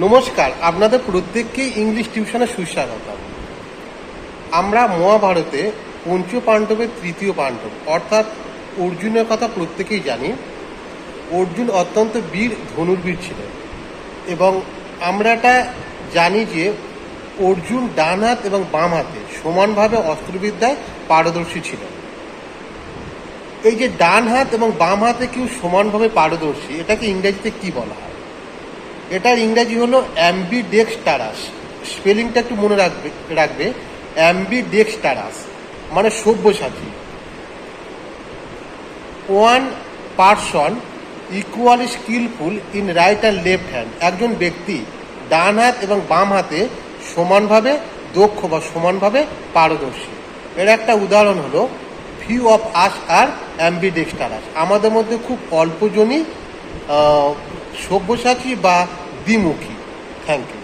নমস্কার, আপনাদের প্রত্যেককেই ইংলিশ টিউশনে সুস্বাগত আমরা মহাভারতে পঞ্চ পাণ্ডবের তৃতীয় পাণ্ডব, অর্থাৎ অর্জুনের কথা প্রত্যেকেই জানি। অর্জুন অত্যন্ত বীর, ধনুর্বীর ছিলেন। এবং আমরা এটা জানি যে অর্জুন ডান হাত এবং বাম হাতে সমানভাবে অস্ত্রবিদ্যায় পারদর্শী ছিলেন। এই যে ডান হাত এবং বাম হাতে কেউ সমানভাবে পারদর্শী, এটাকে ইংরেজিতে কি বলা হয়? এটার ইংরাজি হলো অ্যাম্বিডেক্সটারাস স্পেলিংটা একটু মনে রাখবে রাখবে। অ্যাম্বিডেক্সটারাস মানে Sabyasachi. One person equally skilful in right and left hand একজন ব্যক্তি ডান হাত এবং বাম হাতে সমানভাবে দক্ষ বা সমানভাবে পারদর্শী। এর একটা উদাহরণ হলো ফিউ অফ আস আর অ্যাম্বিডেক্সটারাস আমাদের মধ্যে খুব অল্পজনই আহ, সব্যসাচী বা দ্বিমুখী। Thank you